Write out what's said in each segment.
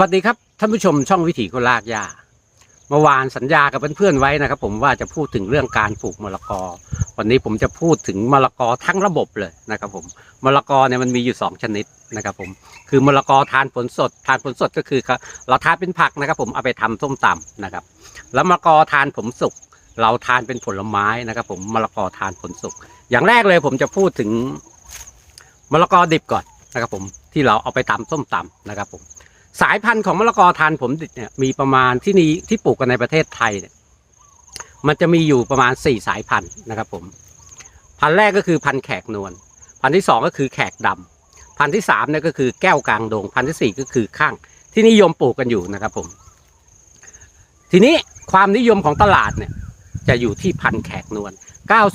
วัสดีครับท่านผู้ชมช่องวิถีคนลากหญ้าเมื่อวานสัญญากับเพื่อนๆไว้นะครับ ผมว่าจะพูดถึงเรื่องการปลูกมะละกอ วันนี้ผมจะพูดถึงมะละกอทั้งระบบเลยนะครับ ผมมะละกอเนี่ยมันมีอยู่สองชนิดนะครับ ผมคือมะละกอทานผลสด ทานผลสดก็คือเราทานเป็นผักนะครับ ผมเอาไปทำส้มตำนะครับ แล้วมะละกอทานผลสุกเราทานเป็นผลไม้นะครับ ผมมะละกอทานผลสุกอย่างแรกเลยผมจะพูดถึงมะละกอดิบก่อนนะครับ ผมที่เราเอาไปตำส้มตำนะครับ ผม สายพันธุ์ของมะละกอทานผลดิบเนี่ยมีประมาณที่นี้ที่ปลูกกันในประเทศไทยเนี่ยมันจะมีอยู่ประมาณสี่สายพันธุ์นะครับผมพันธุ์แรกก็คือพันธุ์แขกนวลพันธุ์ที่สองก็คือแขกดำพันธุ์ที่สามเนี่ยก็คือแก้วกลางดง พันธุ์ที่สี่ก็คือข้าง ที่นิยมปลูกกันอยู่นะครับผม ทีนี้ความนิยมของตลาดเนี่ยจะอยู่ที่พันธุ์แขกนวล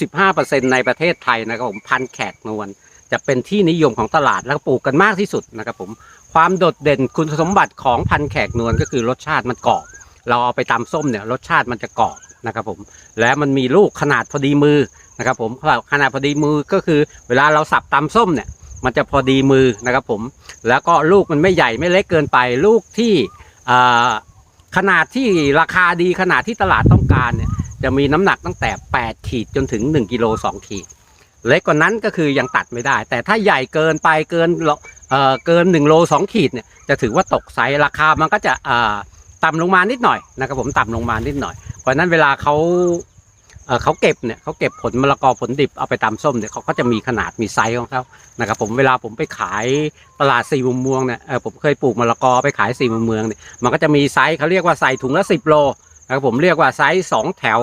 95%ในประเทศไทยนะครับผมพันธุ์แขกนวล จะเป็นที่นิยมของตลาดแล้วก็ปลูกกันมากที่สุดนะครับผมความโดดเด่นคุณสมบัติของพันธุ์แขกนวลก็คือรสชาติมันกรอบ เราเอาไปตำส้มเนี่ยรสชาติมันจะกรอบนะครับผมและมันมีลูกขนาดพอดีมือนะครับผมขนาดพอดีมือก็คือ เวลาเราสับตำส้มเนี่ยมันจะพอดีมือนะครับผมแล้วก็ลูกมันไม่ใหญ่ไม่เล็กเกินไป ลูกที่ขนาดที่ราคาดีขนาดที่ตลาดต้องการเนี่ยจะมีน้ำหนักตั้งแต่ 8 ขีดจนถึง 1กิโล2ขีด เล็กกว่านั้นก็คือยังตัดไม่ได้ แต่ถ้าใหญ่เกินไปเกินเอ่อเกิน1โล2ขีดเนี่ยจะถือว่าตกไซส์ราคามันก็จะเอ่าต่ำลงมานิดหน่อยนะครับผมต่ำลงมานิดหน่อย เพราะนั้นเวลาเขาเอ่อเขาเก็บเนี่ยเขาเก็บผลมะละกอผลดิบเอาไปตำส้มเนี่ยเขาก็จะมีขนาดมีไซส์ของเขานะครับผมเวลาผมไปขายตลาดสี่มุมเมืองเนี่ยเออผมเคยปลูกมะละกอไปขายสี่มุมเมืองเนี่ยมันก็จะมีไซส์เขาเรียกว่าใส่ถุงละสิบโลนะครับผมเรียกว่าไซส์สองแถว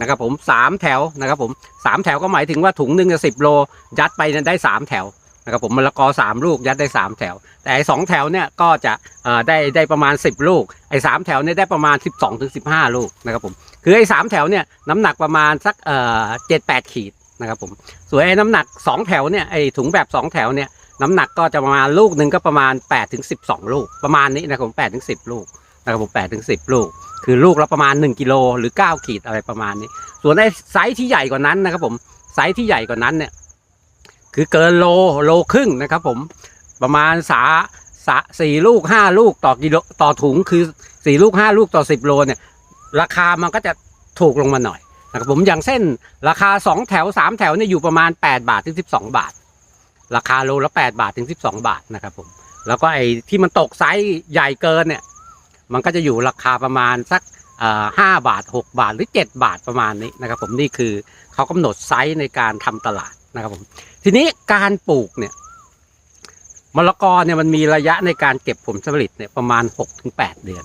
นะครับผมสามแถวนะครับผมสามแถวก็หมายถึงว่าถุงหนึ่งจะสิบโล ยัดไปได้สามแถวนะครับผมมะละกอสามลูกยัดได้สามแถว แต่ไอ้สองแถวเนี่ยก็จะได้ได้ประมาณสิบลูกไอ้สามแถวเนี่ยได้ประมาณสิบสองถึงสิบห้าลูกนะครับผมคือไอ้สามแถวเนี่ยน้ำหนักประมาณสักเจ็ดแปดขีดนะครับผมส่วนไอ้น้ำหนักสองแถวเนี่ยไอ้ถุงแบบสองแถวเนี่ยน้ำหนักก็จะประมาณลูกหนึ่งก็ประมาณแปดถึงสิบสองลูกประมาณนี้นะครับผมแปดถึงสิบลูกนะครับผมแปดถึงสิบลูก คือลูกละประมาณ 1กิโลหรือ 9 ขีดอะไรประมาณนี้ ส่วนไอ้ไซส์ที่ใหญ่กว่านั้นนะครับผมไซส์ที่ใหญ่กว่านั้นเนี่ยคือเกินโลโลครึ่งนะครับผมประมาณสาสาสี่ลูกห้าลูกต่อกิโลต่อถุงคือสี่ลูกห้าลูกต่อสิบโลเนี่ยราคามันก็จะถูกลงมาหน่อยนะครับผมอย่างเส้นราคาสองแถวสามแถวเนี่ยอยู่ประมาณ8บาทถึง12บาท ราคาโลละ8บาทถึง12บาทนะครับผมแล้วก็ไอ้ที่มันตกไซส์ใหญ่เกินเนี่ย มันก็จะอยู่ราคาประมาณสักห้าบาท 6 บาทหรือ 7 บาทประมาณนี้นะครับผมนี่คือเขากำหนดไซส์ในการทำตลาดนะครับผมทีนี้การปลูกเนี่ยมะละกอเนี่ยมันมีระยะในการเก็บผลผลิตเนี่ยประมาณ 6-8 เดือน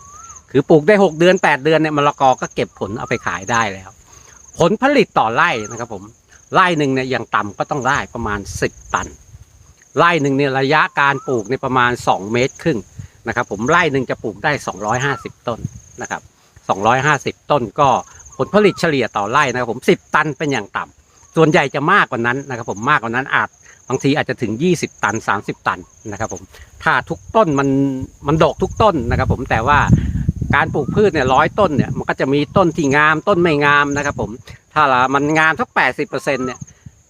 คือปลูกได้ 6 เดือน 8 เดือนเนี่ยมะละกอก็เก็บผลเอาไปขายได้แล้ว ผลผลิตต่อไร่นะครับผมไร่หนึ่งเนี่ยอย่างต่ำก็ต้องได้ประมาณ 10 ตัน ไร่หนึ่งเนี่ยระยะการปลูกเนี่ยประมาณ 2 เมตรครึ่ง นะครับผมไร่หนึ่งจะปลูกได้ 250 ต้นนะครับ250 ต้นก็ผลผลิตเฉลี่ยต่อไร่นะครับผม 10 ตันเป็นอย่างต่ำส่วนใหญ่จะมากกว่านั้นนะครับผมมากกว่านั้นอาจบางทีอาจจะถึง 20 ตัน 30 ตันนะครับผมถ้าทุกต้นมันมันดกทุกต้นนะครับผมแต่ว่าการปลูกพืชเนี่ยร้อยต้นเนี่ยมันก็จะมีต้นที่งามต้นไม่งามนะครับผมถ้าละมันงามสัก80%เนี่ย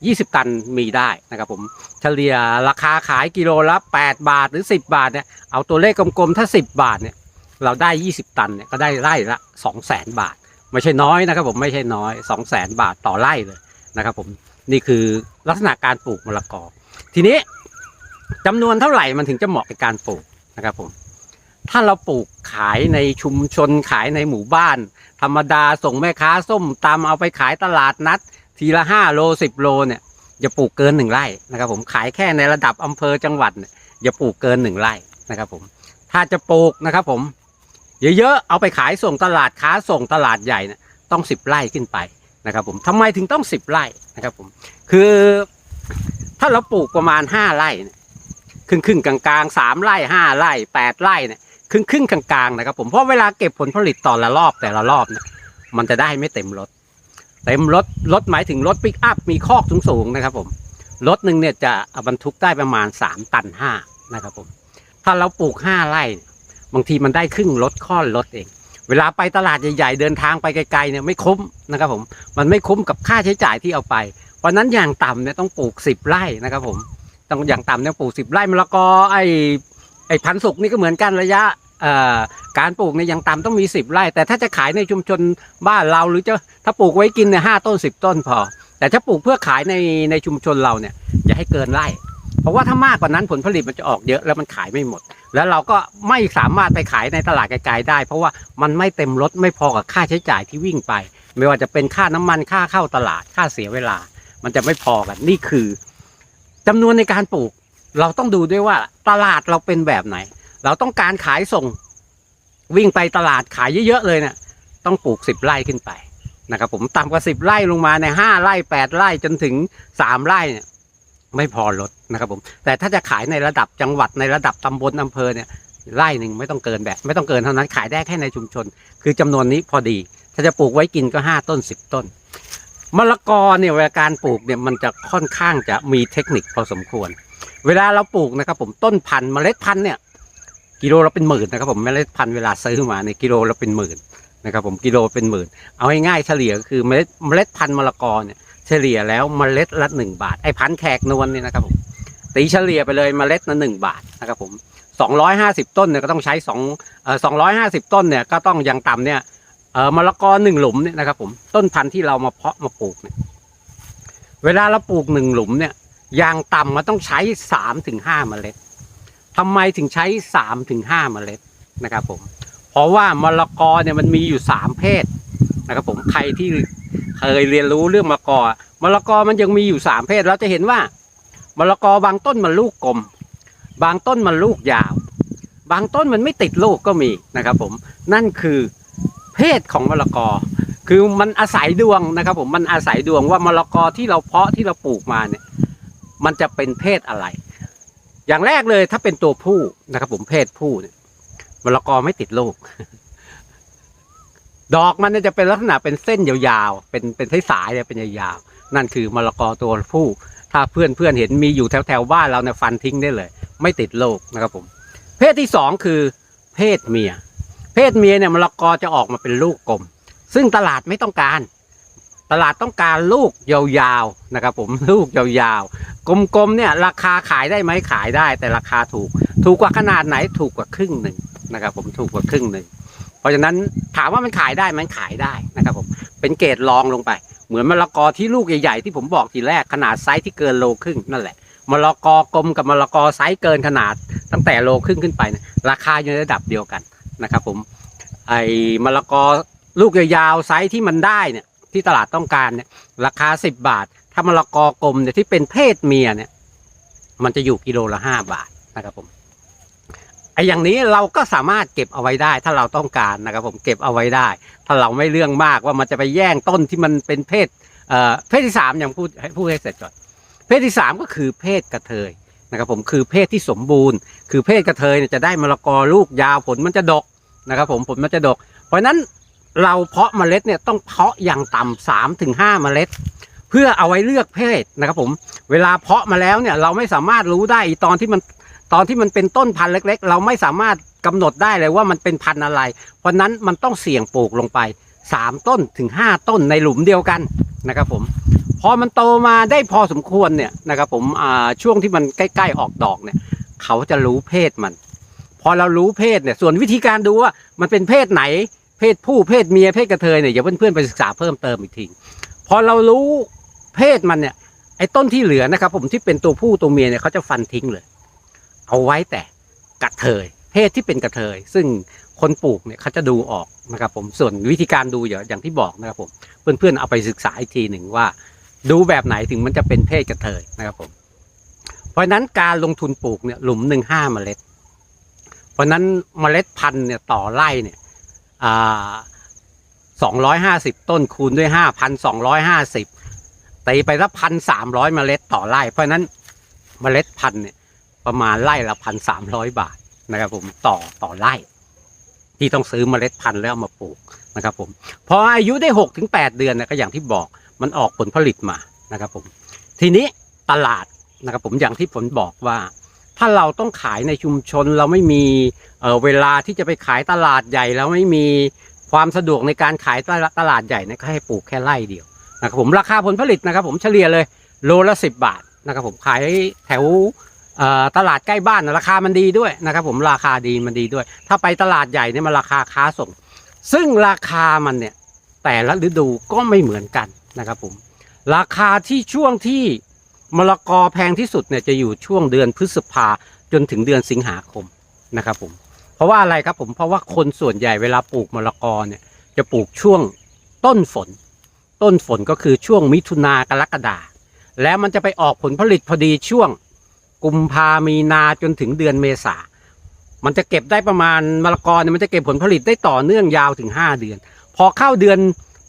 20 ตันมีได้นะครับผมเฉลี่ยราคาขายกิโลละ 8 บาทหรือ 10 บาทเนี่ยเอาตัวเลขกลมๆถ้า 10 บาทเนี่ยเราได้ 20 ตันเนี่ยก็ได้ไร่ละ 200,000 บาท ไม่ใช่น้อยนะครับผมไม่ใช่น้อย 200,000 บาทต่อไร่เลยนะครับผมนี่คือลักษณะการปลูกมะละกอ ทีนี้จำนวนเท่าไหร่มันถึงจะเหมาะกับการปลูกนะครับผมถ้าเราปลูกขายในชุมชนขายในหมู่บ้าน ธรรมดาส่งแม่ค้าส้มตามเอาไปขายตลาดนัด ทีละห้าโลสิบโลเนี่ยอย่าปลูกเกินหนึ่งไร่นะครับผมขายแค่ในระดับอำเภอจังหวัดเนี่ยอย่าปลูกเกินหนึ่งไร่นะครับผมถ้าจะปลูกนะครับผมเยอะๆเอาไปขายส่งตลาดค้าส่งตลาดใหญ่เนี่ยต้องสิบไร่ขึ้นไปนะครับผมทำไมถึงต้องสิบไร่นะครับผมคือถ้าเราปลูกประมาณห้าไร่เนี่ยครึ่งครึ่งๆกลางๆสามไร่ห้าไร่แปดไร่เนี่ยครึ่งครึ่งๆกลางๆนะครับผมเพราะเวลาเก็บผลผลิตต่อละรอบแต่ละรอบเนี่ยมันจะได้ไม่เต็มรถ เต็มรถรถหมายถึงรถปิกอัพมีคอกสูงๆนะครับผมรถหนึ่งเนี่ยจะบรรทุกได้ประมาณ 3 ตันห้านะครับผมถ้าเราปลูก 5 ไร่ บางทีมันได้ครึ่งรถค่อนรถเอง เวลาไปตลาดใหญ่ๆเดินทางไปไกลๆเนี่ยไม่คุ้มนะครับผมมันไม่คุ้มกับค่าใช้จ่ายที่เอาไปเพราะนั้นอย่างต่ำเนี่ยต้องปลูก 10 ไร่นะครับผมต้องอย่างต่ำเนี่ยปลูก 10 ไร่มะละกอไอไอพันธุ์สุกนี่ก็เหมือนกันระยะ การปลูกเนี่ยยังต่ำต้องมีสิบไร่ แต่ถ้าจะขายในชุมชนบ้านเราหรือจะถ้าปลูกไว้กินเนี่ยห้าต้นสิบต้นพอ แต่ถ้าปลูกเพื่อขายในในชุมชนเราเนี่ยอย่าให้เกินไร่ เพราะว่าถ้ามากกว่านั้นผลผลิตมันจะออกเยอะแล้วมันขายไม่หมด แล้วเราก็ไม่สามารถไปขายในตลาดไกลๆได้ เพราะว่ามันไม่เต็มรถไม่พอกับค่าใช้จ่ายที่วิ่งไป ไม่ว่าจะเป็นค่าน้ำมันค่าเข้าตลาดค่าเสียเวลา มันจะไม่พอกันนี่คือจำนวนในการปลูก เราต้องดูด้วยว่าตลาดเราเป็นแบบไหน เราต้องการขายส่ง วิ่งไปตลาดขายเยอะๆเลยเนี่ยต้องปลูกสิบไร่ขึ้นไปนะครับผมต่ำกว่าสิบไร่ลงมาในห้าไร่แปดไร่จนถึงสามไร่เนี่ยไม่พอลดนะครับผมแต่ถ้าจะขายในระดับจังหวัดในระดับตำบลอำเภอเนี่ยไร่หนึ่งไม่ต้องเกินแบบ ไม่ต้องเกินเท่านั้นขายได้แค่ในชุมชน คือจำนวนนี้พอดี ถ้าจะปลูกไว้กินก็ห้าต้นสิบต้นมะละกอเนี่ยเวลาการปลูกเนี่ยมันจะค่อนข้างจะมีเทคนิคพอสมควร เวลาเราปลูกนะครับผมต้นพันธุ์เมล็ดพันธุ์เนี่ย กิโลละเป็นหมื่นนะครับผมเมล็ดพันธุ์เวลาซื้อมาในกิโลละเป็นหมื่นนะครับผมกิโลเป็นหมื่น เอาง่ายๆเฉลี่ยก็คือเมล็ดเมล็ดพันธุ์มะละกอเนี่ยเฉลี่ยแล้วเมล็ดละหนึ่งบาทไอ้พันธุ์แขกนวลเนี่ยนะครับผมตีเฉลี่ยไปเลยเมล็ดละหนึ่งบาทนะครับผมสองร้อยห้าสิบต้นเนี่ยก็ต้องใช้สองเอ่อสองร้อยห้าสิบต้นเนี่ยก็ต้องอยังต่ำเนี่ยเอ่อมะละกอหนึ่งหลุมเนี่ยนะครับผมต้นพันธุ์ที่เรามาเพาะมาปลูกเนี่ยเวลาเราปลูกหนึ่งหลุมเนี่ยอย่างต่ำมันต้องใช้สามถึงห้าเมล็ด ทำไมถึงใช้สามถึงห้าเมล็ดนะครับผม เพราะว่ามะละกอเนี่ยมันมีอยู่สามเพศนะครับผมใครที่เคยเรียนรู้เรื่องมะละกอมะละกอมันยังมีอยู่สามเพศเราจะเห็นว่ามะละกอบางต้นมันลูกกลม บางต้นมันลูกยาว บางต้นมันไม่ติดลูกก็มีนะครับผมนั่นคือเพศของมะละกอ คือมันอาศัยดวงนะครับผมมันอาศัยดวงว่ามะละกอที่เราเพาะที่เราปลูกมาเนี่ยมันจะเป็นเพศอะไร อย่างแรกเลยถ้าเป็นตัวผู้นะครับ ผมเพศผู้เนี่ยมะละกอไม่ติดลูก ดอกมันจะเป็นลักษณะเป็นเส้นยาวๆ เป็นเป็นสายๆเนี่ยเป็นยาวๆ นั่นคือมะละกอตัวผู้ ถ้าเพื่อนเพื่อนเห็นมีอยู่แถวแถวๆบ้านเราเนี่ยฟันทิ้งได้เลย ไม่ติดโรคนะครับผม เพศที่สองคือ เพศเมีย เพศเมียเนี่ยมะละกอจะออกมาเป็นลูกกลม ซึ่งตลาดไม่ต้องการ ตลาดต้องการลูกยาวๆนะครับผมลูกยาวๆ กลมๆเนี่ยราคาขายได้ไหมขายได้ แต่ราคาถูก ถูกกว่าขนาดไหนถูกกว่าครึ่งหนึ่งนะครับผมถูกกว่าครึ่งหนึ่งเพราะฉะนั้นถามว่ามันขายได้มันขายได้นะครับผมเป็นเกรดรองลงไป เหมือนมะละกอที่ลูกใหญ่ๆที่ผมบอกทีแรกขนาดไซส์ที่เกินโลครึ่งนั่นแหละมะละกอกลมกับมะละกอไซส์เกินขนาดตั้งแต่โลครึ่งขึ้นไปนี่ยราคาอยู่ในระดับเดียวกันนะครับผมไอ้มะละกอลูกยาวๆไซส์ที่มันได้เนี่ย ที่ตลาดต้องการเนี่ยราคาสิบบาท ถ้ามะละกอกลมเนี่ยที่เป็นเพศเมียเนี่ย มันจะอยู่กิโลละห้าบาทนะครับผมไอ้อย่างนี้เราก็สามารถเก็บเอาไว้ได้ ถ้าเราต้องการนะครับผมเก็บเอาไว้ได้ ถ้าเราไม่เรื่องมากว่ามันจะไปแย่งต้นที่มันเป็นเพศเอ่อเพศที่สามอย่างพูดให้พูดให้เสร็จก่อนเพศที่สามก็คือเพศกระเทยนะครับผมคือเพศที่สมบูรณ์ คือเพศกระเทยเนี่ยจะได้มะละกอลูกยาวผลมันจะดกนะครับผมผลมันจะดก เพราะนั้น เราเพาะเมล็ดเนี่ยต้องเพาะอย่างต่ำสามถึงห้าเมล็ด เพื่อเอาไว้เลือกเพศนะครับผมเวลาเพาะมาแล้วเนี่ยเราไม่สามารถรู้ได้ตอนที่มันตอนที่มันเป็นต้นพันธุ์เล็ก ๆ เราไม่สามารถกำหนดได้เลยว่ามันเป็นพันธุ์อะไร เพราะนั้นมันต้องเสี่ยงปลูกลงไปสามต้นถึงห้าต้นในหลุมเดียวกันนะครับผมพอมันโตมาได้พอสมควรเนี่ยนะครับผมช่วงที่มันใกล้ ๆ ออกดอกเนี่ยเขาจะรู้เพศมัน พอเรารู้เพศเนี่ยส่วนวิธีการดูว่ามันเป็นเพศไหน เพศผู้เพศเมียเพศกระเทยเนี่ยอย่าเพื่อนๆไปศึกษาเพิ่มเติมอีกทีพอเรารู้เพศมันเนี่ย ไอ้ต้นที่เหลือนะครับ ผมที่เป็นตัวผู้ตัวเมียเนี่ยเขาจะฟันทิ้งเลย เอาไว้แต่กระเทย เพศที่เป็นกระเทย ซึ่งคนปลูกเนี่ยเขาจะดูออกนะครับ ผมส่วนวิธีการดูอย่างที่บอกนะครับ ผมเพื่อนๆเอาไปศึกษาอีกทีหนึ่งว่า ดูแบบไหนถึงมันจะเป็นเพศกระเทยนะครับผม เพราะนั้นการลงทุนปลูกเนี่ยหลุมหนึ่งห้าเมล็ด เพราะนั้นเมล็ดพันธุ์เนี่ยต่อไร่เนี่ย สองร้อยห้าสิบต้นคูณด้วยห้าพันสองร้อยห้าสิบตีไปละพันสามร้อยเมล็ดต่อไร่ เพราะนั้นเมล็ดพันเนี่ยประมาณไร่ละพันสามร้อยบาทนะครับผมต่อต่อไร่ ที่ต้องซื้อเมล็ดพันธุ์แล้วเอามาปลูกนะครับผมพออายุได้หกถึงแปดเดือนนะก็อย่างที่บอกมันออกผลผลิตมานะครับผมทีนี้ตลาดนะครับผมอย่างที่ผมบอกว่า ถ้าเราต้องขายในชุมชนเราไม่มีเเวลาที่จะไปขายตลาดใหญ่แล้วไม่มีความสะดวกในการขายตลาดตลาดใหญ่นะก็ให้ปลูกแค่ไร่เดียวนะครับผมราคาผลผลิตนะครับ ผมเฉลี่ยเลยโลละสิบบาทนะครับผมขายแถวตลาดใกล้บ้านนะราคามันดีด้วยนะครับ ผมราคาดีมันดีด้วย ถ้าไปตลาดใหญ่เนี่ยมันราคาค้าส่ง ซึ่งราคามันเนี่ยแต่ละฤดูก็ไม่เหมือนกันนะครับผมราคาที่ช่วงที่ มะละกอแพงที่สุดเนี่ยจะอยู่ช่วงเดือนพฤษภาจนถึงเดือนสิงหาคมนะครับผมเพราะว่าอะไรครับผมเพราะว่าคนส่วนใหญ่เวลาปลูกมะละกอเนี่ยจะปลูกช่วงต้นฝน ต้นฝนก็คือช่วงมิถุนากรกฎาแล้วมันจะไปออกผลผลิตพอดีช่วงกุมภามีนาจนถึงเดือนเมษา มันจะเก็บได้ประมาณมะละกอเนี่ยมันจะเก็บผลผลิตได้ต่อเนื่องยาวถึง 5 เดือน พอเข้าเดือน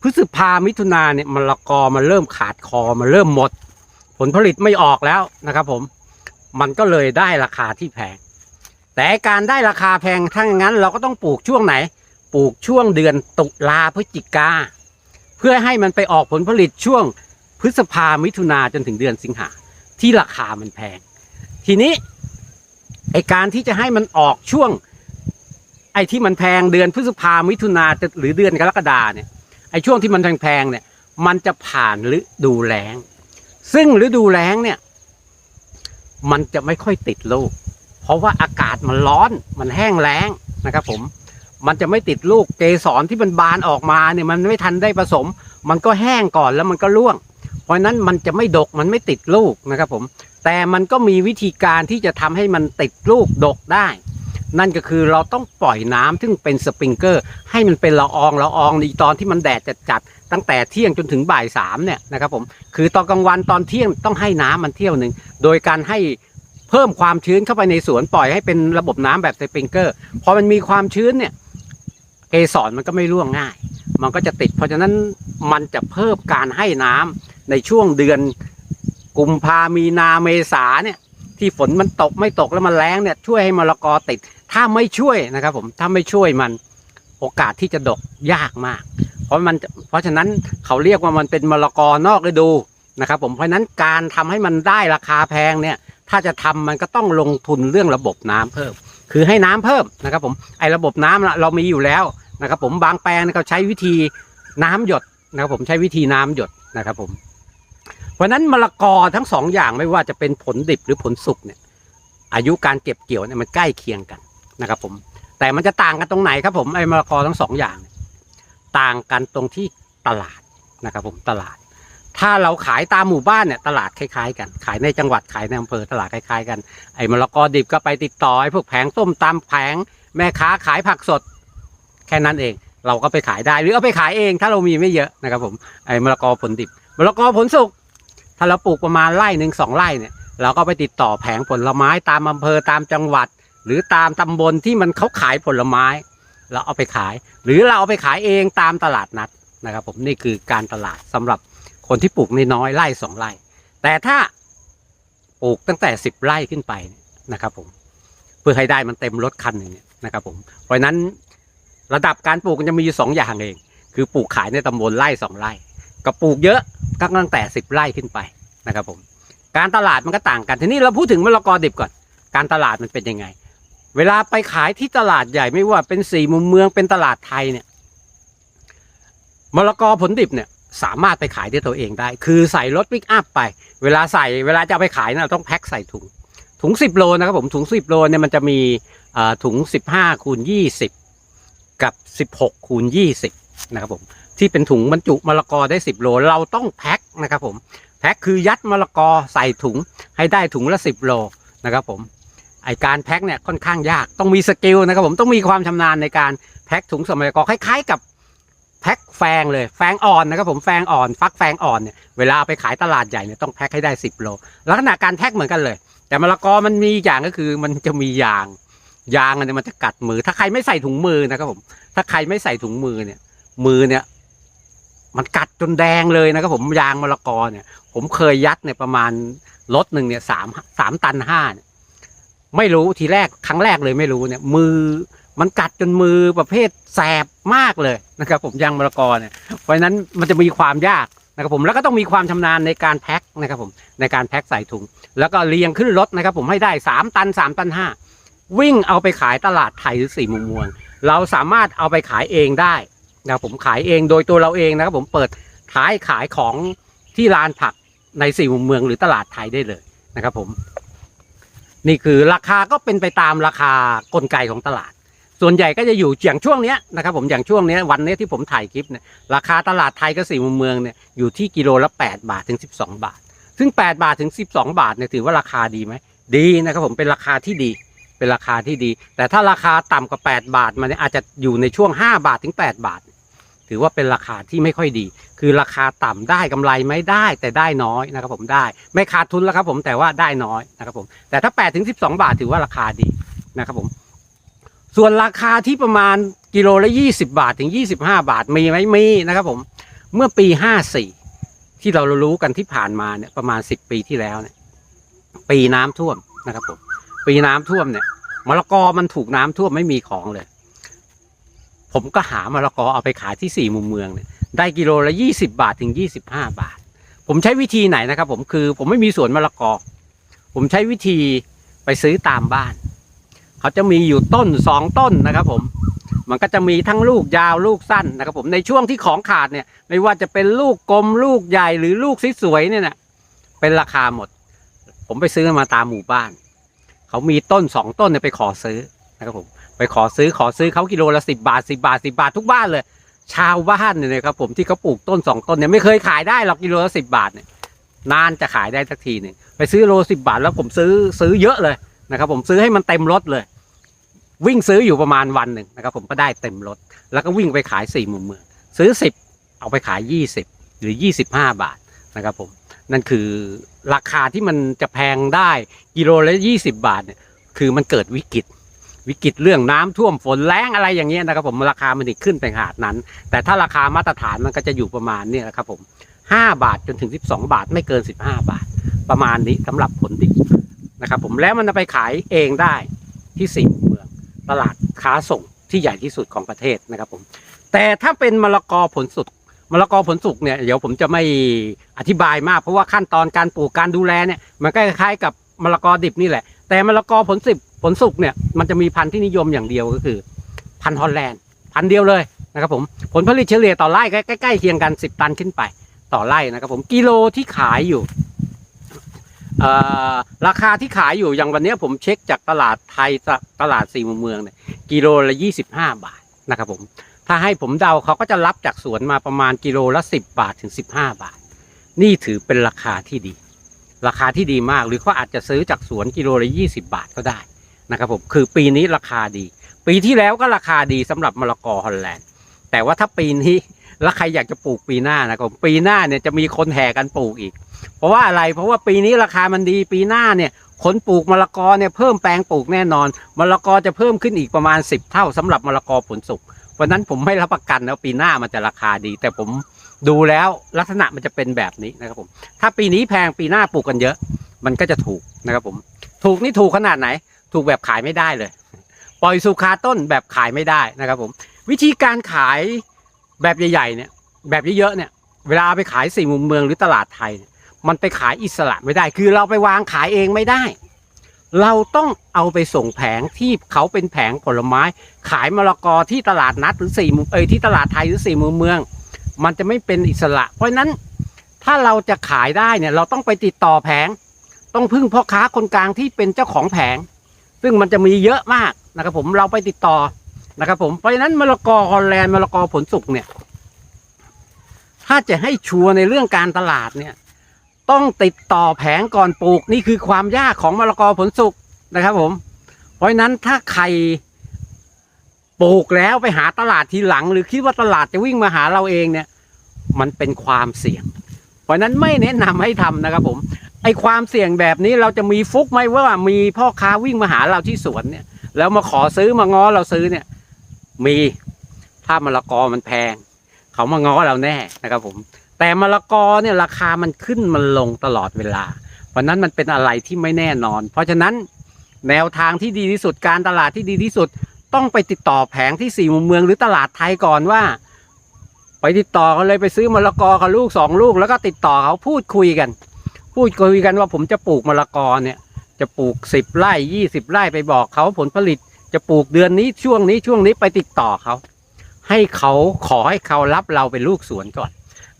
พฤษภามิถุนาเนี่ยมะละกอมันเริ่มขาดคอมันเริ่มหมด ผลผลิตไม่ออกแล้วนะครับ ผมมันก็เลยได้ราคาที่แพง แต่การได้ราคาแพงทั้งนั้นเราก็ต้องปลูกช่วงไหน ปลูกช่วงเดือนตุลาพฤศจิกา เพื่อให้มันไปออกผลผลิตช่วงพฤษภามิถุนาจนถึงเดือนสิงหาที่ราคามันแพง ทีนี้ไอการที่จะให้มันออกช่วง ไอที่มันแพงเดือนพฤษภามิถุนาหรือเดือนกรกฎาเนี่ยไอช่วงที่มันแพงๆเนี่ย มันจะผ่านฤดูแล้ง ซึ่งฤดูแล้งเนี่ย มันจะไม่ค่อยติดลูก เพราะว่าอากาศมันร้อนมันแห้งแล้งนะครับ ผม มันจะไม่ติดลูกเกสรที่มันบานออกมาเนี่ยมันไม่ทันได้ผสม มันก็แห้งก่อนแล้วมันก็ร่วง เพราะนั้นมันจะไม่ดกมันไม่ติดลูกนะครับ ผม แต่มันก็มีวิธีการที่จะทำให้มันติดลูกดกได้ นั่นก็คือเราต้องปล่อยน้ำซึ่งเป็นสปริงเกอร์ ให้มันเป็นละอองละอองในตอนที่มันแดดจัดๆ ตั้งแต่เที่ยงจนถึงบ่ายสามเนี่ยนะครับผมคือตอนกลางวันตอนเที่ยงต้องให้น้ำมันเที่ยวหนึ่งโดยการให้เพิ่มความชื้นเข้าไปในสวนปล่อยให้เป็นระบบน้ำแบบสปริงเกอร์พอมันมีความชื้นเนี่ยเกสรมันก็ไม่ร่วงง่าย มันก็จะติด เพราะฉะนั้นมันจะเพิ่มการให้น้ำในช่วงเดือนกุมภามีนาเมษาเนี่ยที่ฝนมันตกไม่ตกแล้วมันแรงเนี่ยช่วยให้มะละกอติด ถ้าไม่ช่วยนะครับผมถ้าไม่ช่วยมันโอกาสที่จะดกยากมาก เพราะมันเพราะฉะนั้นเขาเรียกว่ามันเป็นมะละกอนอกฤดูนะครับ ผมเพราะนั้นการทำให้มันได้ราคาแพงเนี่ย ถ้าจะทำมันก็ต้องลงทุนเรื่องระบบน้ำเพิ่ม คือให้น้ำเพิ่มนะครับ ผมไอ้ระบบน้ำเรามีอยู่แล้วนะครับ ผมบางแปลงเขาใช้วิธีน้ำหยดนะครับ ผมใช้วิธีน้ำหยดนะครับผมเพราะฉะนั้นมะละกอทั้งสองอย่างไม่ว่าจะเป็นผลดิบหรือผลสุกเนี่ย อายุการเก็บเกี่ยวเนี่ยมันใกล้เคียงกันนะครับ ผม แต่มันจะต่างกันตรงไหนครับผมไอ้มะละกอทั้งสองอย่างเนี่ย ต่างกันตรงที่ตลาดนะครับผมตลาด ถ้าเราขายตามหมู่บ้านเนี่ยตลาดคล้ายๆกัน ขายในจังหวัดขายในอำเภอตลาดคล้ายๆ กันไอ้มะละกอดิบก็ไปติดต่อไอ้พวกแผงส้มตำแผงแม่ค้าขายผักสด แค่นั้นเอง เราก็ไปขายได้ หรือเอาไปขายเอง ถ้าเรามีไม่เยอะนะครับผมไอ้มะละกอผลดิบมะละกอผลสุกถ้าเราปลูกประมาณไร่หนึ่งสองไร่เนี่ยเราก็ไปติดต่อแผงผลไม้ตามอำเภอตามจังหวัด หรือตามตำบลที่มันเขาขายผลไม้ เราเอาไปขาย หรือเราเอาไปขายเองตามตลาดนัดนะครับ ผมนี่คือการตลาดสำหรับคนที่ปลูกน้อยๆไร่สองไร่ แต่ถ้าปลูกตั้งแต่สิบไร่ขึ้นไปนะครับ ผมเพื่อให้ได้มันเต็มรถคันหนึ่งนี่ยนะครับ ผมเพราะนั้นระดับการปลูกมันจะมีอยู่สองอย่างเอง คือปลูกขายในตำบลไร่สองไร่กับปลูกเยอะก็ตั้งแต่สิบไร่ขึ้นไปนะครับ ผม การตลาดมันก็ต่างกันทีนี้เราพูดถึงมะละกอดิบก่อน การตลาดมันเป็นยังไง เวลาไปขายที่ตลาดใหญ่ไม่ว่าเป็นสี่มุมเมืองเป็นตลาดไทยเนี่ยมะละกอผลดิบเนี่ยสามารถไปขายด้วยตัวเองได้ คือใส่รถปิกอัพไป เวลาใส่เวลาจะเอาไปขายนะเราต้องแพ็คใส่ถุง ถุงสิบโลนะครับผมถุงสิบโลเนี่ยมันจะมีอ่อถุงสิบห้าคูณยี่สิบกับสิบหกคูณยี่สิบนะครับผมที่เป็นถุงบรรจุมะละกอได้สิบโลเราต้องแพ็คนะครับผมแพ็คคือยัดมะละกอใส่ถุงให้ได้ถุงละสิบโลนะครับผม ไอการแพ็คเนี่ยค่อนข้างยากต้องมีสกิลนะครับผมต้องมีความชำนาญในการแพ็คถุงสมะละกอคล้ายๆกับแพ็คแฟงเลยแฟงอ่อนนะครับผมแฟงอ่อน ฟักแฟงอ่อนเนี่ยเวลาไปขายตลาดใหญ่เนี่ยต้องแพ็คให้ได้สิบโลลักษณะการแพ็คเหมือนกันเลย แต่มะละกอมันมีอย่างก็คือมันจะมียางยางอันเนี้มันจะกัดมือ ถ้าใครไม่ใส่ถุงมือนะครับผม ถ้าใครไม่ใส่ถุงมือเนี่ย มือเนี่ย มันกัดจนแดงเลยนะครับผมยางมะละกอเนี่ย ผมเคยยัดเนี่ยประมาณรถหนึ่งเนี่ยสามสามตันห้าเนี่ย ไม่รู้ทีแรกครั้งแรกเลยไม่รู้เนี่ย มือมันกัดจนมือประเภทแสบมากเลยนะครับ ผมยางมะละกอเนี่ยเพราะฉะนั้นมันจะมีความยากนะครับผมแล้วก็ต้องมีความชำนาญในการแพ็คนะครับผมในการแพ็คใส่ถุง แล้วก็เรียงขึ้นรถนะครับ ผมให้ได้สามตันสามตันห้าวิ่งเอาไปขายตลาดไทยหรือสี่มุมเมืองเราสามารถเอาไปขายเองได้นะครับผมขายเองโดยตัวเราเองนะครับ ผมเปิดท้ายขายของที่ลานผักในสี่มุมเมืองหรือตลาดไทยได้เลยนะครับผม นี่คือราคาก็เป็นไปตามราคากลไกของตลาด ส่วนใหญ่ก็จะอยู่อย่างช่วงเนี้ยนะครับผมอย่างช่วงเนี้ยวันนี้ที่ผมถ่ายคลิปเนี่ยราคาตลาดไทยกับสี่มุมเมืองเนี่ยอยู่ที่กิโลละ 8 บาทถึง 12 บาท ซึ่ง 8 บาทถึง 12 บาทเนี่ยถือว่าราคาดีไหมดีนะครับผมเป็นราคาที่ดีเป็นราคาที่ดี แต่ถ้าราคาต่ำกว่า 8 บาทมันอาจจะอยู่ในช่วง 5 บาทถึง 8 บาท ถือว่าเป็นราคาที่ไม่ค่อยดี คือราคาต่ำได้กำไรไหม่ได้แต่ได้น้อยนะครับผมได้ ไม่ขาดทุนแล้วครับผมแต่ว่าได้น้อยนะครับผม แต่ถ้า8ถึง12บาทถือว่าราคาดีนะครับผม ส่วนราคาที่ประมาณกิโลละ 20 บาทถึง 25 บาทมีไหมมีนะครับผม เมื่อปี 54 ที่เรารู้กันที่ผ่านมาเนี่ยประมาณ 10 ปีที่แล้วเนี่ยปีน้ำท่วมนะครับผม ปีน้ำท่วมเนี่ยมะละกอมันถูกน้ำท่วมไม่มีของเลย ผมก็หามะละกอเอาไปขายที่สี่มุมเมืองเนี่ยได้กิโลละ20บาทถึง25บาท ผมใช้วิธีไหนนะครับผมคือผมไม่มีสวนมะละกอ ผมใช้วิธีไปซื้อตามบ้าน เขาจะมีอยู่ต้นสองต้นนะครับผมมันก็จะมีทั้งลูกยาวลูกสั้นนะครับผมในช่วงที่ของขาดเนี่ยไม่ว่าจะเป็นลูกกลมลูกใหญ่หรือลูกสวยๆเนี่ยนะเป็นราคาหมด ผมไปซื้อมาตามหมู่บ้าน เขามีต้นสองต้นเนี่ยไปขอซื้อนะครับผม ไปขอซื้อขอซื้อเขากิโลละสิบาทสิบาทสิบาททุกบ้านเลย ชาวบ้านเนี่ยนะครับผมที่เขาปลูกต้นสองต้นเนี่ยไม่เคยขายได้หรอกกิโลละสิบาทเนี่ยนานจะขายได้สักทีหนึ่งไปซื้อโลสิบาทแล้วผมซื้อซื้อเยอะเลยนะครับผมซื้อให้มันเต็มรถเลย วิ่งซื้ออยู่ประมาณวันหนึ่งนะครับผมก็ได้เต็มรถ แล้วก็วิ่งไปขายสี่มุมเมืองซื้อสิบเอาไปขายยี่สิบหรือยี่สิบห้าบาทนะครับผมนั่นคือราคาที่มันจะแพงได้กิโลละยี่สิบาทเนี่ยคือมันเกิดวิกฤต วิกฤตเรื่องน้ำท่วมฝนแรงอะไรอย่างเงี้ยนะครับผมราคามันถึงขึ้นไปขนาดนั้น แต่ถ้าราคามาตรฐานมันก็จะอยู่ประมาณนี่ยแหละครับผมห้าบาทจนถึงสิบสองบาทไม่เกินสิบห้าบาท ประมาณนี้สำหรับผลดิบนะครับผมแล้วมันจะไปขายเองได้ที่สี่เมืองตลาดค้าส่งที่ใหญ่ที่สุดของประเทศนะครับผมแต่ถ้าเป็นมะละกอผลสุกมะละกอผลสุกเนี่ยเดี๋ยวผมจะไม่อธิบายมากเพราะว่าขั้นตอนการปลูกการดูแลเนี่ยมันก็คล้ายๆกับมะละกอดิบนี่แหละ แต่มะละกอผลสิบ ผลสุกเนี่ยมันจะมีพันธุ์ที่นิยมอย่างเดียวก็คือ พันธุ์ฮอลแลนด์พันธุ์เดียวเลยนะครับผมผลผลิตเฉลี่ยต่อไร่ใกล้ๆเคียงกัน 10 ตันขึ้นไปต่อไร่นะครับผมกิโลที่ขายอยู่ราคาที่ขายอยู่อย่างวันนี้ผมเช็คจากตลาดไทยตลาดสี่มุมเมืองเนี่ยกิโลละ 25 บาทนะครับผมถ้าให้ผมเดาเขาก็จะรับจากสวนมาประมาณกิโลละ 10 บาทถึง 15 บาท นี่ถือเป็นราคาที่ดี ราคาที่ดีมากหรือเขาอาจจะซื้อจากสวนกิโลละ 20 บาทก็ได้ นะครับผมคือปีนี้ราคาดี ปีที่แล้วก็ราคาดีสำหรับมะละกอฮอลแลนด์ แต่ว่าถ้าปีนี้แล้วใครอยากจะปลูกปีหน้านะครับปีหน้าเนี่ยจะมีคนแห่กันปลูกอีก เพราะว่าอะไรเพราะว่าปีนี้ราคามันดีปีหน้าเนี่ยคนปลูกมะละกอเนี่ยเพิ่มแปลงปลูกแน่นอนมะละกอจะเพิ่มขึ้นอีกประมาณ 10 เท่าสำหรับมะละกอผลสุกเพราะนั้นผมไม่รับประกันนะปีหน้ามันจะราคาดี แต่ผมดูแล้วลักษณะมันจะเป็นแบบนี้นะครับผมถ้าปีนี้แพงปีหน้าปลูกกันเยอะ มันก็จะถูกนะครับผม ถูกนี่ถูกขนาดไหน ถูกแบบขายไม่ได้เลย ปล่อยสุคาต้นแบบขายไม่ได้นะครับผมวิธีการขายแบบใหญ่ๆเนี่ยแบบเยอะๆเนี่ยเวลาไปขายสี่มุมเมืองหรือตลาดไทยยมันไปขายอิสระไม่ได้ คือเราไปวางขายเองไม่ได้ เราต้องเอาไปส่งแผงที่เขาเป็นแผงผลไม้ ขายมะละกอที่ตลาดนัดหรือสี่มุมเอยที่ตลาดไทยหรือสี่มุมเมือง มันจะไม่เป็นอิสระ เพราะนั้นถ้าเราจะขายได้เนี่ยเราต้องไปติดต่อแผง ต้องพึ่งพ่อค้าคนกลางที่เป็นเจ้าของแผง ซึ่งมันจะมีเยอะมากนะครับผมเราไปติดต่อนะครับผมเพราะฉะนั้นมะละกอฮอลแลนด์มะละกอผลสุกเนี่ย ถ้าจะให้ชัวร์ในเรื่องการตลาดเนี่ย ต้องติดต่อแผงก่อนปลูกนี่คือความยากของมะละกอผลสุกนะครับผม เพราะฉะนั้นถ้าใครปลูกแล้วไปหาตลาดทีหลัง หรือคิดว่าตลาดจะวิ่งมาหาเราเองเนี่ย มันเป็นความเสี่ยง เพราะนั้นไม่แนะนำให้ทำนะครับผมไอความเสี่ยงแบบนี้เราจะมีฟุกไหมว่ามีพ่อค้าวิ่งมาหาเราที่สวนเนี่ย แล้วมาขอซื้อมาง้อเราซื้อเนี่ย มีถ้ามะละกอมันแพง เขามาง้อเราแน่นะครับผม แต่มะละกอเนี่ยราคามันขึ้นมันลงตลอดเวลา เพราะนั้นมันเป็นอะไรที่ไม่แน่นอน เพราะฉะนั้นแนวทางที่ดีที่สุดการตลาดที่ดีที่สุด ต้องไปติดต่อแผงที่สี่มุมเมืองหรือตลาดไทยก่อนว่า ติดต่อกันเลยไปซื้อมะละกอกับลูกสองลูก แล้วก็ติดต่อเขาพูดคุยกัน พูดคุยกันว่าผมจะปลูกมะละกอเนี่ย จะปลูกสิบไร่ยี่สิบไร่ไปบอกเขาผลผลิต จะปลูกเดือนนี้ช่วงนี้ช่วงนี้ไปติดต่อเขาให้เขาขอให้เขารับเราเป็นลูกสวนก่อน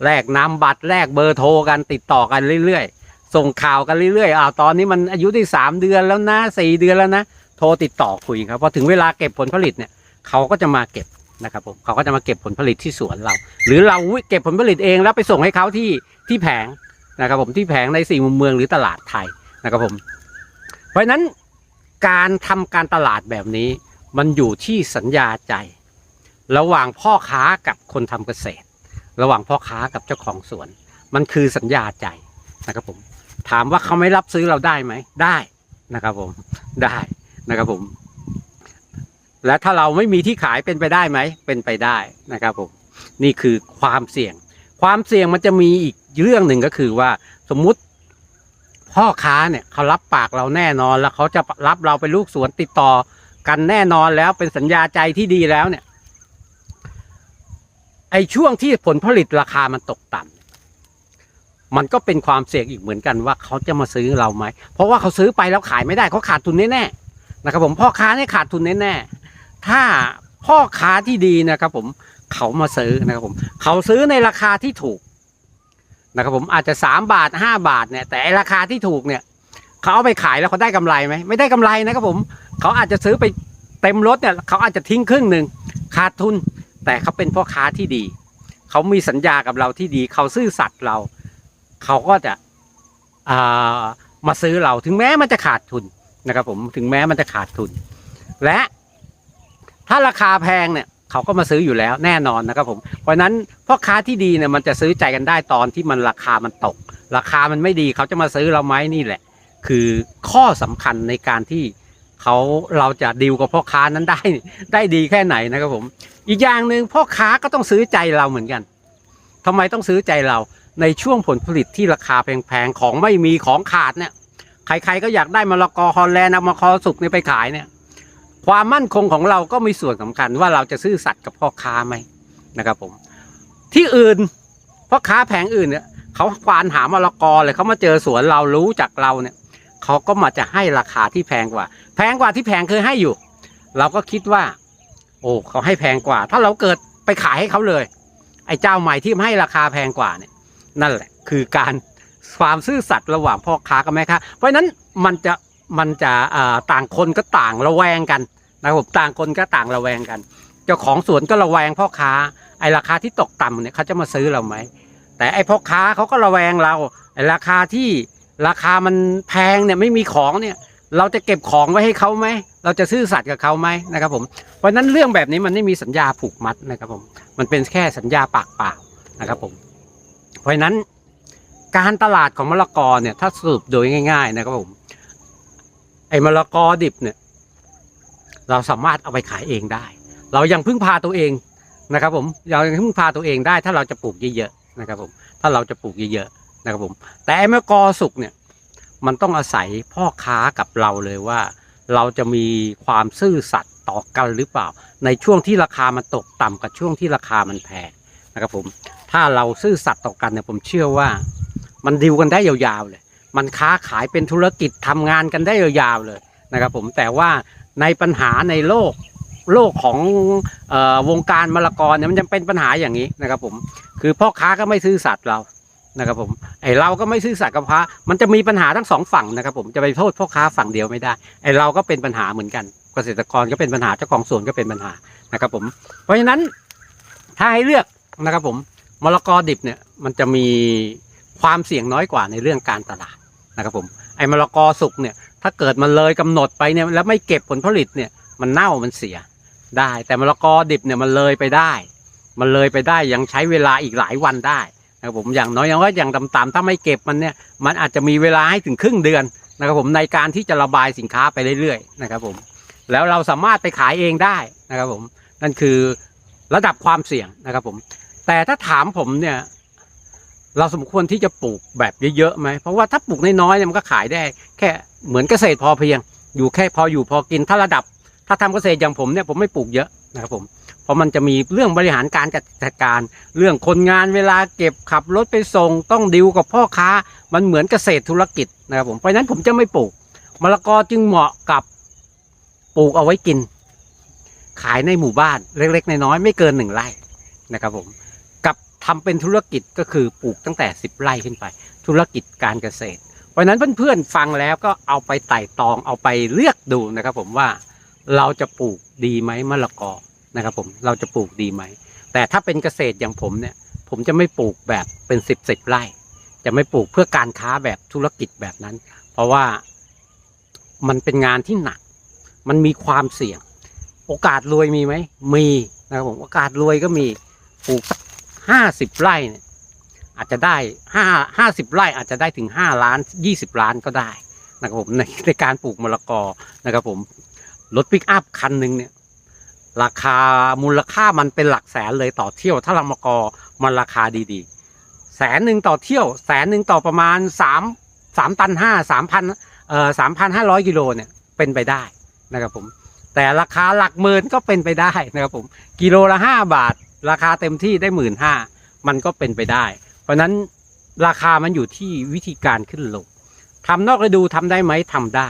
แลกนามบัตรแลกเบอร์โทรกันติดต่อกันเรื่อยๆ ส่งข่าวกันเรื่อยๆอ้าวตอนนี้มันอายุได้สามเดือนแล้วนะสี่เดือนแล้วนะ โทรติดต่อคุยครับพอถึงเวลาเก็บผลผลิตเนี่ยเขาก็จะมาเก็บ นะครับผมเขาก็จะมาเก็บผลผลิตที่สวนเรา หรือเราเก็บผลผลิตเองแล้วไปส่งให้เขาที่ที่แผงนะครับผมที่แผงในสี่มุมเมืองหรือตลาดไทยนะครับผม เพราะฉะนั้นการทำการตลาดแบบนี้มันอยู่ที่สัญญาใจ ระหว่างพ่อค้ากับคนทำเกษตร ระหว่างพ่อค้ากับเจ้าของสวน มันคือสัญญาใจนะครับผม ถามว่าเขาไม่รับซื้อเราได้ไหมได้นะครับผมได้นะครับผม และถ้าเราไม่มีที่ขายเป็นไปได้ไหม เป็นไปได้นะครับผมนี่คือความเสี่ยง ความเสี่ยงมันจะมีอีกเรื่องหนึ่งก็คือว่าสมมุติพ่อค้าเนี่ยเขารับปากเราแน่นอนแล้วเขาจะรับเราเป็นลูกสวนติดต่อกันแน่นอนแล้วเป็นสัญญาใจที่ดีแล้วเนี่ย ไอช่วงที่ผลผลิตราคามันตกต่ำมันก็เป็นความเสี่ยงอีกเหมือนกันว่าเขาจะมาซื้อเราไหมเพราะว่าเขาซื้อไปแล้วขายไม่ได้เขาขาดทุนแน่ๆนะครับผมพ่อค้าเนี่ยขาดทุนแน่ๆ ถ้าพ่อค้าที่ดีนะครับผมเขามาซื้อนะครับผมเขาซื้อในราคาที่ถูกนะครับผมอาจจะสามบาทห้าบาทเนี่ยแต่ราคาที่ถูกเนี่ยเขาเอาไปขายแล้วเขาได้กำไรไหมไม่ได้กำไรนะครับผมเขาอาจจะซื้อไปเต็มรถเนี่ยเขาอาจจะทิ้งครึ่งหนึ่งขาดทุน แต่เขาเป็นพ่อค้าที่ดี เขามีสัญญากับเราที่ดี เขาซื่อสัตย์เรา เขาก็จะอ่ามาซื้อเราถึงแม้มันจะขาดทุนนะครับผมถึงแม้มันจะขาดทุน และ ถ้าราคาแพงเนี่ยเขาก็มาซื้ออยู่แล้วแน่นอนนะครับผม เพราะนั้นพ่อค้าที่ดีเนี่ยมันจะซื้อใจกันได้ตอนที่มันราคามันตก ราคามันไม่ดีเขาจะมาซื้อเราไหมนี่แหละ คือข้อสำคัญในการที่เขาเราจะดีลกับพ่อค้านั้นได้ได้ดีแค่ไหนนะครับผม อีกอย่างหนึ่งพ่อค้าก็ต้องซื้อใจเราเหมือนกันทำไมต้องซื้อใจเราในช่วงผลผลิตที่ราคาแพงๆของไม่มีของขาดเนี่ยใครๆก็อยากได้มะละกอฮอลแลนด์เอามาคอสุกเนี่ยไปขายเนี่ย ความมั่นคงของเราก็มีส่วนสำคัญว่าเราจะซื่อสัตย์กับพ่อค้าไหมนะครับผม ที่อื่นพ่อค้าแผงอื่นเนี่ยเขาควานหามะละกอเลยเขามาเจอสวนเรารู้จักเราเนี่ยเขาก็มาจะให้ราคาที่แพงกว่า แพงกว่าที่แพงเคยให้อยู่ เราก็คิดว่า โอ้เขาให้แพงกว่า ถ้าเราเกิดไปขายให้เขาเลย ไอ้เจ้าใหม่ที่ให้ราคาแพงกว่าเนี่ย นั่นแหละ คือการความซื่อสัตย์ระหว่างพ่อค้ากับแม่ค้าเพราะฉะนั้นมันจะมันจะต่างคนก็ต่างระแวงกัน นะครับต่างคนก็ต่างระแวงกัน เจ้าของสวนก็ระแวงพ่อค้า ไอ้ราคาที่ตกต่ำเนี่ยเขาจะมาซื้อเราไหม แต่ไอ้พ่อค้าเขาก็ระแวงเราไอ้ราคาที่ราคามันแพงเนี่ยไม่มีของเนี่ย เราจะเก็บของไว้ให้เขาไหม เราจะซื่อสัตย์กับเขาไหมนะครับผม เพราะนั้นเรื่องแบบนี้มันไม่มีสัญญาผูกมัดนะครับผม มันเป็นแค่สัญญาปากเปล่านะครับผม เพราะฉะนั้นการตลาดของมะละกอเนี่ยถ้าสรุปโดยง่าย ๆ นะครับผมไอ้มะละกอดิบเนี่ย เราสามารถเอาไปขายเองได้ เรายังพึ่งพาตัวเองนะครับผมเรายังพึ่งพาตัวเองได้ ถ้าเราจะปลูกเยอะๆนะครับผมถ้าเราจะปลูกเยอะๆนะครับผม แต่ไอ้มะละกอสุกเนี่ยมันต้องอาศัยพ่อค้ากับเราเลยว่า เราจะมีความซื่อสัตย์ต่อกันหรือเปล่า ในช่วงที่ราคามันตกต่ำกับช่วงที่ราคามันแพงนะครับผมถ้าเราซื่อสัตย์ต่อกันเนี่ยผมเชื่อว่า มันดิวกันได้ยาวๆเลย มันค้าขายเป็นธุรกิจทำงานกันได้ยาวๆเลยนะครับผมแต่ว่า ในปัญหาในโลกโลกของออวงการมะละกอเนี่ยมันยังเป็นปัญหาอย่างนี้นะครับผมคือพ่อค้าก็ไม่ซื่อสัตย์เรานะครับผมไอเราก็ไม่ซื่อสัตย์กับพระมันจะมีปัญหาทั้งสองฝั่งนะครับผมจะไปโทษพ่อค้าฝั่งเดียวไม่ได้ไอเราก็เป็นปัญหาเหมือนกัน เกษตรกรก็เป็นปัญหาเจ้าของสวนก็เป็นปัญหานะครับผมเพราะฉะนั้นถ้าให้เลือกนะครับผมมะละกอดิบเนี่ยมันจะมีความเสี่ยงน้อยกว่าในเรื่องการตลาดนะครับผมไอ้มะละกอสุกเนี่ย ถ้าเกิดมันเลยกำหนดไปเนี่ยแล้วไม่เก็บผลผลิตเนี่ยมันเน่ามันเสียได้ แต่มะละกอดิบเนี่ยมันเลยไปได้ มันเลยไปได้ยังใช้เวลาอีกหลายวันได้นะครับผมอย่างน้อยอย่างว่าอย่างต่ำๆถ้าไม่เก็บมันเนี่ยมันอาจจะมีเวลาให้ถึงครึ่งเดือนนะครับผมในการที่จะระบายสินค้าไปเรื่อยๆนะครับผมแล้วเราสามารถไปขายเองได้นะครับผมนั่นคือระดับความเสี่ยงนะครับผมแต่ถ้าถามผมเนี่ย เราสมควรที่จะปลูกแบบเยอะๆไหมเพราะว่าถ้าปลูกน้อยๆเนี่ยมันก็ขายได้ แค่เหมือนเกษตรพอเพียง อยู่แค่พออยู่พอกินถ้าระดับ ถ้าทำเกษตรอย่างผมเนี่ยผมไม่ปลูกเยอะนะครับผมเพราะมันจะมีเรื่องบริหารการจัดการ เรื่องคนงานเวลาเก็บขับรถไปส่ง ต้องดิวกับพ่อค้า มันเหมือนเกษตรธุรกิจนะครับผมเพราะนั้นผมจะไม่ปลูกมะละกอจึงเหมาะกับปลูกเอาไว้กิน ขายในหมู่บ้านเล็กๆน้อยๆไม่เกินหนึ่งไร่นะครับผม ทำเป็นธุรกิจก็คือปลูกตั้งแต่สิบไร่ขึ้นไป ธุรกิจการเกษตรราะฉะนั้นเพื่อนๆฟังแล้วก็เอาไปไต่ตองเอาไปเลือกดูนะครับ ผมว่าเราจะปลูกดีไหมมะละกอนะครับ ผมเราจะปลูกดีไหมแต่ถ้าเป็นเกษตรอย่างผมเนี่ย ผมจะไม่ปลูกแบบเป็นสิบสิบไร่ จะไม่ปลูกเพื่อการค้าแบบธุรกิจแบบนั้น เพราะว่ามันเป็นงานที่หนัก มันมีความเสี่ยง โอกาสรวยมีไหมมีนะครับผมโอกาสรวยก็มีปลูกสัก ห้าสิบไร่เนี่ยอาจจะได้ห้าห้าสิบไร่อาจจะได้ถึงห้าล้านยี่สิบล้านก็ได้นะครับผมในในการปลูกมะละกอนะครับผมรถปิกอัพคันหนึ่งเนี่ยราคามูลค่ามันเป็นหลักแสนเลยต่อเที่ยวถ้าลำมะกอมันราคาดีๆ แสนหนึ่งต่อเที่ยว แสนหนึ่งต่อประมาณสามสามตันห้าสามพันเอ่อสามพันห้าร้อยกิโลเนี่ยเป็นไปได้นะครับผมแต่ราคาหลักหมื่นก็เป็นไปได้นะครับผมกิโลละห้าบาท ราคาเต็มที่ได้หมื่นห้ามันก็เป็นไปได้ เพราะนั้นราคามันอยู่ที่วิธีการขึ้นลงทำนอกฤดูทำได้ไหมทำได้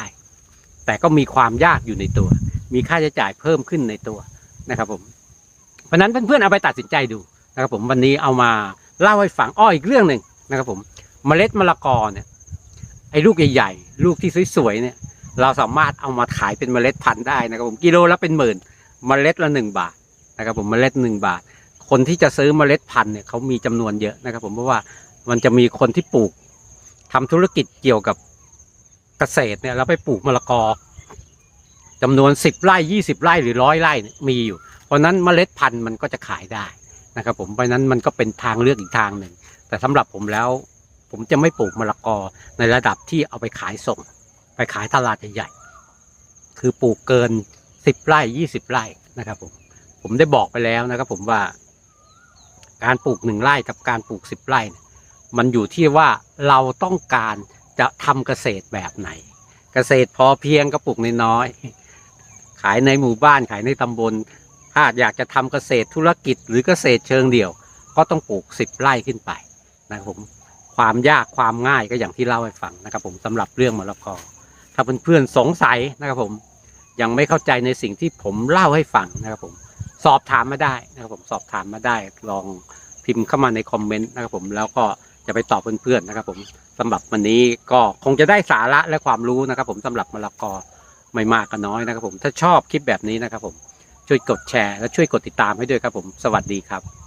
แต่ก็มีความยากอยู่ในตัว มีค่าใช้จ่ายเพิ่มขึ้นในตัวนะครับผมเพราะฉะนั้นเพื่อนๆเอาไปตัดสินใจดูนะครับผมวันนี้เอามาเล่าให้ฟังอ้ออีกเรื่องหนึ่งนะครับผมเมล็ดมะละกอเนี่ยไอ้ลูกใหญ่ๆลูกที่สวยๆเนี่ย เราสามารถเอามาขายเป็นเมล็ดพันธุ์ได้นะครับผมกิโลละเป็นหมื่นเมล็ดละหนึ่งบาทนะครับผมเมล็ดหนึ่งบาท คนที่จะซื้อเมล็ดพันธุ์เนี่ยเขามีจำนวนเยอะนะครับ ผมเพราะว่ามันจะมีคนที่ปลูกทำธุรกิจเกี่ยวกับเกษตรเนี่ยแล้วไปปลูกมะละกอจำนวนสิบไร่ยี่สิบไร่หรือร้อยไร่มีอยู่ เพราะนั้นเมล็ดพันธุ์มันก็จะขายได้นะครับ ผมเพราะฉะนั้นมันก็เป็นทางเลือกอีกทางหนึ่งแต่สำหรับผมแล้ว ผมจะไม่ปลูกมะละกอในระดับที่เอาไปขายส่ง ไปขายตลาดใหญ่ๆคือปลูกเกินสิบไร่ยี่สิบไร่นะครับผมผมได้บอกไปแล้วนะครับผมว่า การปลูกหนึ่งไร่กับการปลูกสิบไร่ มันอยู่ที่ว่าเราต้องการจะทำเกษตรแบบไหน เกษตรพอเพียงก็ปลูกน้อยๆขายในหมู่บ้านขายในตำบล ถ้าอยากจะทำเกษตรธุรกิจหรือเกษตรเชิงเดี่ยว ก็ต้องปลูกสิบไร่ขึ้นไปนะครับผมความยากความง่ายก็อย่างที่เล่าให้ฟังนะครับผมสำหรับเรื่องมะละกอถ้าเพื่อนๆสงสัยนะครับผมยังไม่เข้าใจในสิ่งที่ผมเล่าให้ฟังนะครับผม สอบถามมาได้นะครับผมสอบถามมาได้ ลองพิมพ์เข้ามาในคอมเมนต์นะครับผมแล้วก็จะไปตอบเพื่อนๆนะครับผมสำหรับวันนี้ก็คงจะได้สาระและความรู้นะครับผมสำหรับมะละกอไม่มากก็น้อยนะครับผมถ้าชอบคลิปแบบนี้นะครับผมช่วยกดแชร์และช่วยกดติดตามให้ด้วยครับผมสวัสดีครับ